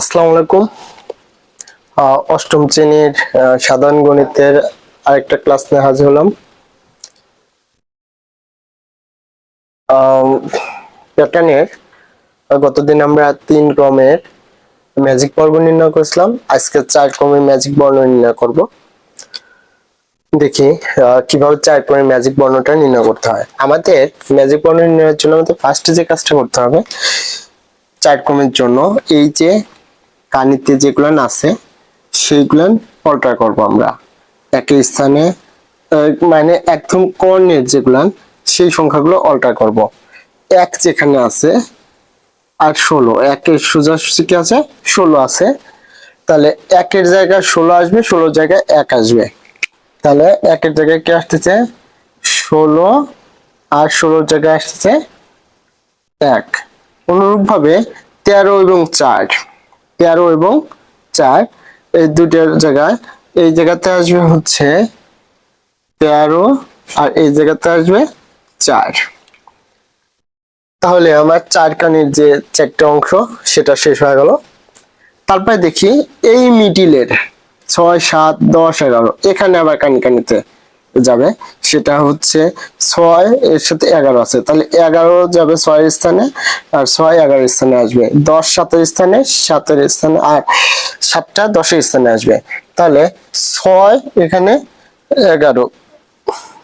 আসসালামু আলাইকুম। অষ্টম শ্রেণির সাধারণ গণিতের আরেকটা ক্লাস নিয়ে হাজির হলাম। প্যাটার্নের গতদিন আমরা তিন ক্রমের ম্যাজিক বর্গ নির্ণয় করেছিলাম। আজকে চার ক্রমের ম্যাজিক বর্ণ নির্ণয় করব। দেখি কীভাবে চার ক্রমের ম্যাজিক বর্ণটা নির্ণয় করতে হয়। আমাদের ম্যাজিক বর্ণ নির্ণয়ের জন্য আমাদের ফার্স্টে যে কাজটা করতে হবে, চার ক্রমের জন্য, এই যে কানিতে যেগুলো আছে সেইগুলো অল্টার করব আমরা। একই স্থানে মানে একদম কর্ণের যেগুলো সেই সংখ্যাগুলো অল্টার করব। এক যেখানে আছে, আর ষোলো। একের সোজাসুজি কি আছে? ষোলো আছে। তাহলে একের জায়গায় ষোলো আসবে ষোলো জায়গায় এক আসবে। তাহলে একের জায়গায় কি আসতেছে? ষোলো। আর ষোলোর জায়গায় আসতেছে এক। অনুরূপভাবে তেরো এবং চার। তেরো এবং চার। এই দুটার জায়গায়, এই জায়গাতে আসবে হচ্ছে তেরো আর এই জায়গাতে আসবে চার। তাহলে আমার চার কানির যে চারটা অংশ, সেটা শেষ হয়ে গেল। তারপরে দেখি এই মিডিলের ছয়, সাত, দশ, এগারো, এখানে আবার কানি কানিতে যাবে, সেটা হচ্ছে ছয়, এর সাথে এগারো আছে। তাহলে এগারো যাবে ছয়ের স্থানে, আর ছয় এগারো স্থানে আসবে। দশ সাতের স্থানে সাতের স্থানে, আর সাতটা দশের স্থানে আসবে। তাহলে ছয় এখানে এগারো।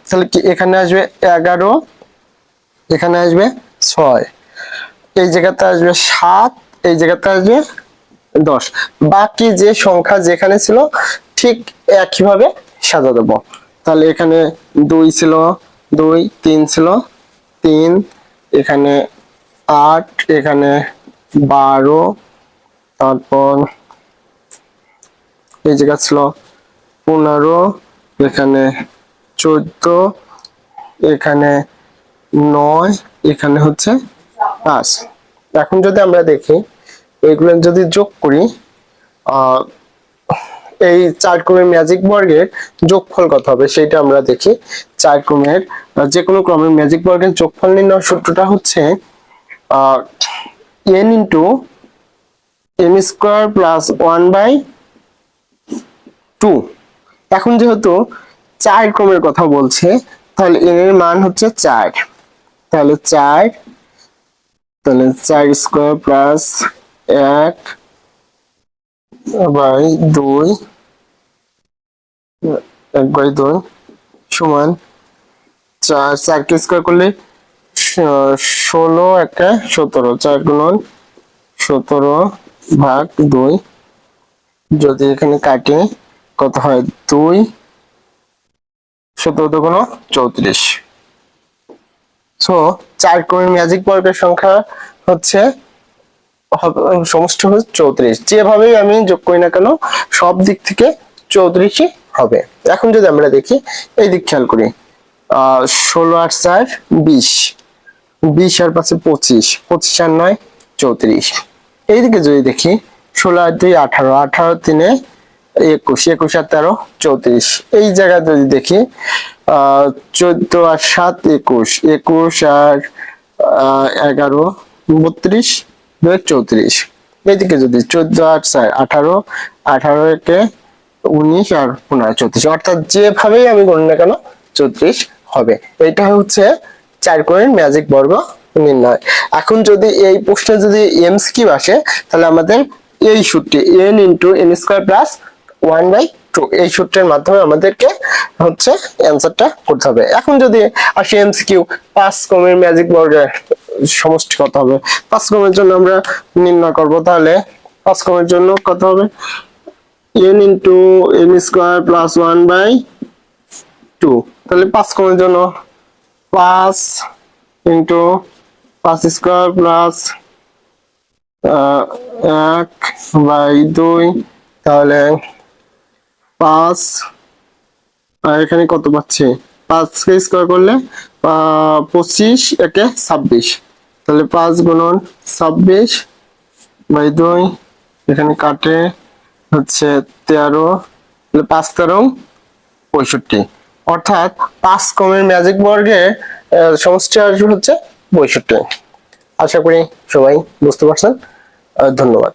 তাহলে কি এখানে আসবে এগারো, এখানে আসবে ছয়। এই জায়গাতে আসবে সাত, এই জায়গাতে আসবে দশ। বাকি যে সংখ্যা যেখানে ছিল, ঠিক একইভাবে সাজা দেবো। তাহলে এখানে দুই ছিল, দুই, তিন ছিল, তিন, এখানে আট, এখানে বারো, তারপর এই জায়গা ছিল পনেরো, এখানে চোদ্দ, এখানে নয়, এখানে হচ্ছে পাঁচ। এখন যদি আমরা দেখি, এগুলো যদি যোগ করি এই চার ক্রমের ম্যাজিক বর্গের যোগফল কত হবে সেটা আমরা দেখি। চার ক্রমের যে কোনো ক্রমের ম্যাজিক বর্গের যোগফল নির্ণয় সূত্রটা হচ্ছে N into N square plus one by two এখন যেহেতু চার ক্রমের কথা বলছে, তাহলে এন এর মান হচ্ছে চার। তাহলে চার তাহলে চার স্কোয়ার প্লাস এক বাই দুই। এক বাই দুই, সমান চার। চারকে স্কোয়ার করলে ষোলো একটা সতেরো। চার গুণন সতেরো ভাগ দুই। যদি এখানে কাটে, কত হয়? দুই। সতেরো দুগুণ চৌত্রিশ। সো চার ক্রমের ম্যাজিক বর্গের সংখ্যা হচ্ছে সমষ্টি হচ্ছে চৌত্রিশ। যেভাবেই আমি যোগ করি না কেন, সব দিক থেকে চৌত্রিশই হবে। এখন যদি আমরা দেখি এই দিক খেয়াল করি। ষোলো আট চার, বিশ। বিশ আর পাশে পঁচিশ। পঁচিশ আর নয়, চৌত্রিশ। এইদিকে যদি দেখি, ষোলো আর দুই, আঠারো। আঠারো তিনে একুশ। একুশ আর তেরো, চৌত্রিশ। এই জায়গায় যদি দেখি, আহ, চোদ্দ আর সাত, একুশ। একুশ আর এগারো, বত্রিশ। দুই চৌত্রিশ। এইদিকে যদি চোদ্দ আর চার আঠারো আঠারো একে উনিশ আর পনেরো, চৌত্রিশ। অর্থাৎ যেভাবেই আমি গণি না কেন, চৌত্রিশ হবে। এটা হচ্ছে চার কোণের ম্যাজিক বর্গ নির্ণয়। এখন যদি এই প্রশ্নে যদি এমসিকিউ আসে, তাহলে আমাদের এই সূত্রটি N into N square plus one by two এই সূত্রের মাধ্যমে আমাদেরকে হচ্ছে অ্যান্সারটা করতে হবে। এখন যদি আসি এমসিকিউ পাঁচ ক্রমের ম্যাজিক বর্গের সমষ্টি কত হবে? পাঁচ ক্রমের জন্য আমরা নির্ণয় করব, তাহলে পাঁচ ক্রমের জন্য কত হবে? N into N square plus one by two তাহলে পাঁচ ক্রমের জন্য পাঁচ ইন্টু পাঁচ স্কোয়ার প্লাস এক বাই দুই, তাহলে পাঁচ। আর এখানে কত পাচ্ছি? পাঁচকে স্কোয়ার করলে পঁচিশ, একে ছাব্বিশ। তাহলে পাঁচ গুণন ছাব্বিশ বাই দুই, এখানে কাটে হচ্ছে তেরো, তাহলে পাঁচ তেরো, পঁয়ষট্টি। অর্থাৎ পাঁচ কমের ম্যাজিক বর্গে সমষ্টি আসবে হচ্ছে পঁয়ষট্টি। আশা করি সবাই বুঝতে পারছেন। ধন্যবাদ।